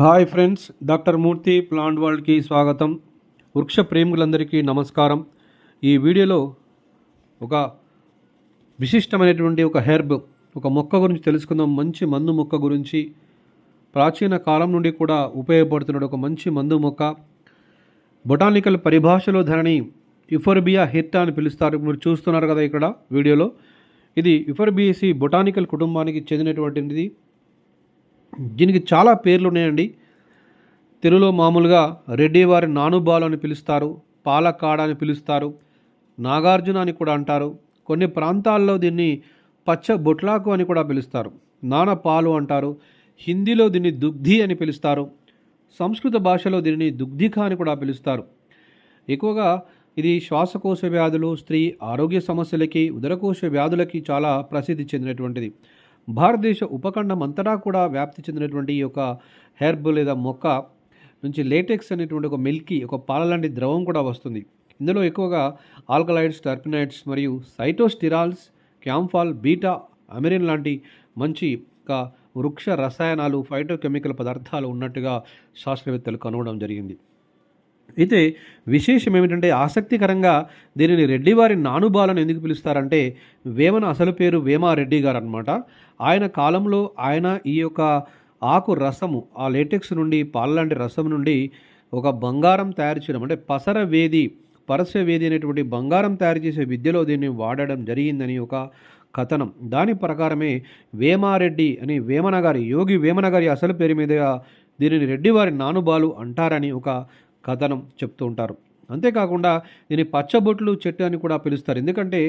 Hi friends doctor Murthy plant వరల్డ్కి స్వాగతం. వృక్ష ప్రేమికులందరికీ నమస్కారం. ఈ వీడియోలో ఒక విశిష్టమైనటువంటి ఒక హెర్బ్ ఒక మొక్క గురించి తెలుసుకుందాం. మంచి మందు మొక్క గురించి. ప్రాచీన కాలం నుండి కూడా ఉపయోగపడుతున్న ఒక మంచి మందు మొక్క. బొటానికల్ పరిభాషలో ధరని ఇఫర్బియా హిట్ అని పిలుస్తారు. మీరు చూస్తున్నారు కదా ఇక్కడ వీడియోలో. ఇది ఇఫర్బియసి బొటానికల్ కుటుంబానికి చెందినటువంటిది. దీనికి చాలా పేర్లు ఉన్నాయండి. తెలుగులో మామూలుగా రెడ్డివారి నానుబాలు అని పిలుస్తారు పాలకాడ అని పిలుస్తారు నాగార్జున అని కూడా అంటారు. కొన్ని ప్రాంతాల్లో దీన్ని పచ్చ బొట్లాకు అని కూడా పిలుస్తారు. నానపాలు అంటారు. హిందీలో దీన్ని దుగ్ధి అని పిలుస్తారు. సంస్కృత భాషలో దీనిని దుగ్ధిక అని కూడా పిలుస్తారు. ఎక్కువగా ఇది శ్వాసకోశ వ్యాధులు స్త్రీ ఆరోగ్య సమస్యలకి ఉదరకోశ వ్యాధులకి చాలా ప్రసిద్ధి చెందినటువంటిది. భారతదేశ ఉపఖండం అంతటా కూడా వ్యాప్తి చెందినటువంటి ఈ యొక్క హెర్బ్ లేదా మొక్క నుంచి లేటెక్స్ అనేటువంటి ఒక మిల్కీ ఒక పాల లాంటి ద్రవం కూడా వస్తుంది. ఇందులో ఎక్కువగా ఆల్కలైడ్స్ టర్పినైడ్స్ మరియు సైటోస్టిరాల్స్ క్యాంఫాల్ బీటా అమెరిన్ లాంటి మంచి ఒక వృక్ష రసాయనాలు ఫైటోకెమికల్ పదార్థాలు ఉన్నట్టుగా శాస్త్రవేత్తలు కనుగొనడం జరిగింది. అయితే విశేషం ఏమిటంటే ఆసక్తికరంగా దీనిని రెడ్డివారి నానుబాలను ఎందుకు పిలుస్తారంటే వేమన అసలు పేరు వేమారెడ్డి గారు అనమాట ఆయన కాలంలో ఆయన ఈ యొక్క ఆకు రసము ఆ లేటెక్స్ నుండి పాల లాంటి రసం నుండి ఒక బంగారం తయారు చేయడం అంటే పసర వేది పరస్య వేది అనేటువంటి బంగారం తయారు చేసే విద్యలో దీన్ని వాడడం జరిగిందని ఒక కథనం. దాని ప్రకారమే వేమారెడ్డి అని వేమన గారి యోగి వేమన గారి అసలు పేరు మీద దీనిని రెడ్డివారి నానుబాలు అంటారని ఒక కథనం చెప్తూ ఉంటారు. అంతేకాకుండా దీన్ని పచ్చబొట్లు చెట్టు అని కూడా పిలుస్తారు. ఎందుకంటే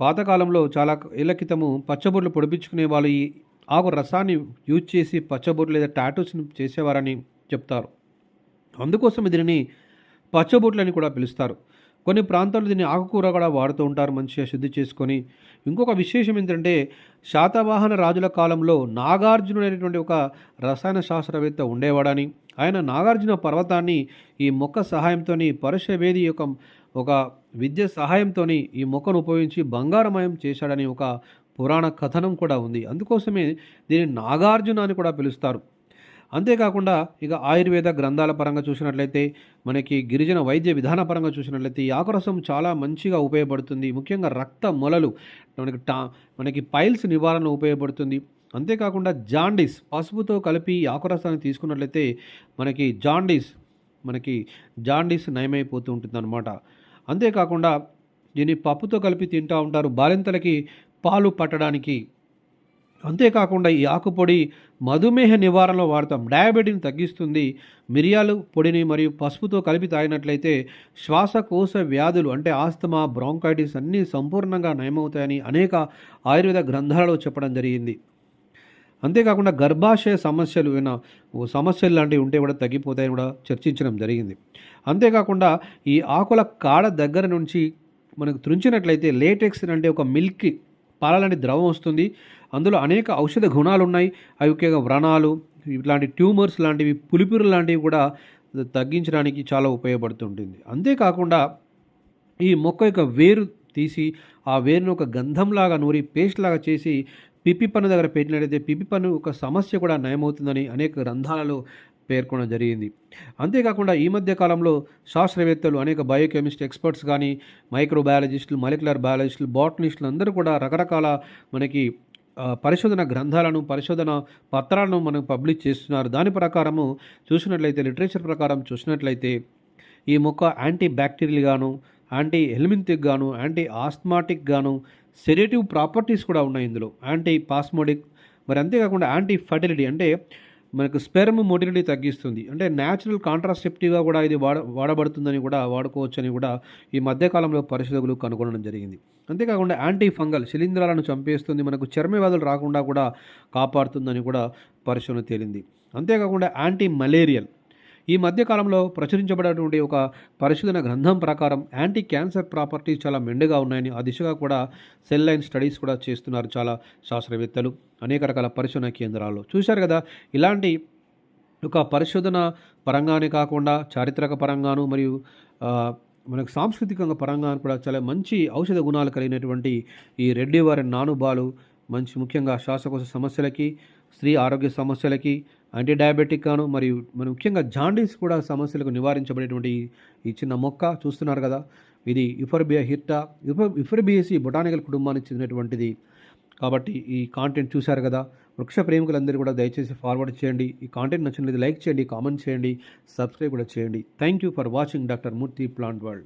పాతకాలంలో చాలా ఏళ్ళ క్రితము పచ్చబొట్లు పొడిపించుకునే వాళ్ళు ఈ ఆకు రసాన్ని యూజ్ చేసి పచ్చబొట్లు లేదా టాటూస్ని చేసేవారని చెప్తారు. అందుకోసం దీనిని పచ్చబొట్లు అని కూడా పిలుస్తారు. కొన్ని ప్రాంతాల్లో దీన్ని ఆకుకూర కూడా వాడుతూ ఉంటారు మంచిగా శుద్ధి చేసుకొని. ఇంకొక విశేషం ఏంటంటే శాతవాహన రాజుల కాలంలో నాగార్జునుడు అనేటువంటి ఒక రసాయన శాస్త్రవేత్త ఉండేవాడని. ఆయన నాగార్జున పర్వతాన్ని ఈ మొక్క సహాయంతో పరుషవేది యొక్క ఒక విద్య సహాయంతో ఈ మొక్కను ఉపయోగించి బంగారమయం చేశాడని ఒక పురాణ కథనం కూడా ఉంది. అందుకోసమే దీన్ని నాగార్జున అని కూడా పిలుస్తారు. అంతేకాకుండా ఇక ఆయుర్వేద గ్రంథాల పరంగా చూసినట్లయితే మనకి గిరిజన వైద్య విధాన పరంగా చూసినట్లయితే ఈ ఆకురసం చాలా మంచిగా ఉపయోగపడుతుంది. ముఖ్యంగా రక్త మొలలు మనకి టా మనకి పైల్స్ నివారణ ఉపయోగపడుతుంది. అంతేకాకుండా జాండీస్ పసుపుతో కలిపి ఈ ఆకురసాన్ని తీసుకున్నట్లయితే మనకి జాండీస్ మనకి జాండీస్ నయమైపోతూ ఉంటుంది అనమాట అంతేకాకుండా దీన్ని పప్పుతో కలిపి తింటూ ఉంటారు. బాలింతలకి పాలు పట్టడానికి అంతేకాకుండా ఈ ఆకుపొడి మధుమేహ నివారణలో వాడతాం. డయాబెటీని తగ్గిస్తుంది. మిరియాలు పొడిని మరియు పసుపుతో కలిపి తాగినట్లయితే శ్వాసకోశ వ్యాధులు అంటే ఆస్తమా బ్రాంకైటిస్ అన్నీ సంపూర్ణంగా నయమవుతాయని అనేక ఆయుర్వేద గ్రంథాలలో చెప్పడం జరిగింది. అంతేకాకుండా గర్భాశయ సమస్యలు ఏమైనా ఓ సమస్యలు లాంటివి ఉంటే కూడా తగ్గిపోతాయని కూడా చర్చించడం జరిగింది. అంతేకాకుండా ఈ ఆకుల కాడ దగ్గర నుంచి మనకు త్రుంచినట్లయితే లేటెక్స్ అంటే ఒక మిల్క్ పాలలాంటి ద్రవం వస్తుంది. అందులో అనేక ఔషధ గుణాలు ఉన్నాయి అవి ముఖ్యంగా వ్రణాలు ఇట్లాంటి ట్యూమర్స్ లాంటివి పులిపిరు లాంటివి కూడా తగ్గించడానికి చాలా ఉపయోగపడుతుంటుంది. అంతేకాకుండా ఈ మొక్క యొక్క వేరు తీసి ఆ వేరును ఒక గంధంలాగా నూరి పేస్ట్ లాగా చేసి పిప్పి పన్ను దగ్గర పెట్టినట్లయితే పిప్పి పన్ను ఒక సమస్య కూడా నయమవుతుందని అనేక గ్రంథాలలో పేర్కొనడం జరిగింది. అంతేకాకుండా ఈ మధ్య కాలంలో శాస్త్రవేత్తలు అనేక బయోకెమిస్ట్ ఎక్స్పర్ట్స్ కానీ మైక్రోబయాలజిస్టులు మలిక్యులర్ బయాలజిస్టులు బాటనిస్టులు అందరూ కూడా రకరకాల మనకి పరిశోధన గ్రంథాలను పరిశోధన పత్రాలను మనం పబ్లిష్ చేస్తున్నారు. దాని ప్రకారము చూసినట్లయితే లిటరేచర్ ప్రకారం చూసినట్లయితే ఈ మొక్క యాంటీ బ్యాక్టీరియల్ గాను యాంటీ ఎలిమెంటిక్ గాను యాంటీ ఆస్మాటిక్ గాను సెరేటివ్ ప్రాపర్టీస్ కూడా ఉన్నాయి ఇందులో. యాంటీ పాస్మోడిక్ మరి అంతేకాకుండా యాంటీ ఫర్టిలిటీ అంటే మనకు స్పెర్మ్ మొటిలిటీ తగ్గిస్తుంది. అంటే న్యాచురల్ కాంట్రాసెప్టివ్గా కూడా ఇది వాడ వాడబడుతుందని కూడా వాడుకోవచ్చని కూడా ఈ మధ్యకాలంలో పరిశోధకులు కనుగొనడం జరిగింది. అంతేకాకుండా యాంటీ ఫంగల్ శిలీంధ్రాలను చంపేస్తుంది మనకు చర్మ వ్యాధులు రాకుండా కూడా కాపాడుతుందని కూడా పరిశోధన తేలింది. అంతేకాకుండా యాంటీ మలేరియల్ ఈ మధ్యకాలంలో ప్రచురించబడినటువంటి ఒక పరిశోధన గ్రంథం ప్రకారం యాంటీ క్యాన్సర్ ప్రాపర్టీస్ చాలా మెండుగా ఉన్నాయని ఆ దిశగా కూడా సెల్ లైన్ స్టడీస్ కూడా చేస్తున్నారు చాలా శాస్త్రవేత్తలు. అనేక రకాల పరిశోధన కేంద్రాల్లో. చూశారు కదా ఇలాంటి ఒక పరిశోధన పరంగానే కాకుండా చారిత్రక పరంగాను మరియు మనకు సాంస్కృతికంగా పరంగా కూడా చాలా మంచి ఔషధ గుణాలు కలిగినటువంటి ఈ రెడ్డివారి నానుబాలు మంచి ముఖ్యంగా శ్వాసకోశ సమస్యలకి స్త్రీ ఆరోగ్య సమస్యలకి యాంటీ డయాబెటిక్ గాను మరియు మన ముఖ్యంగా జాండీస్ కూడా సమస్యలకు నివారించబడేటువంటి ఈ- చిన్న మొక్క చూస్తున్నారు కదా. ఇది యుఫర్బియా హిట్టా ఇఫర్ ఇఫర్బియసి బొటానికల్ కుటుంబానికి చెందినటువంటిది. కాబట్టి ఈ కాంటెంట్ చూశారు కదా. వృక్ష ప్రేమికులందరూ కూడా దయచేసి ఫార్వర్డ్ చేయండి. ఈ కాంటెంట్ నచ్చినట్లయితే లైక్ చేయండి కామెంట్ చేయండి సబ్స్క్రైబ్ కూడా చేయండి. Thank you for watching doctor Murthy plant world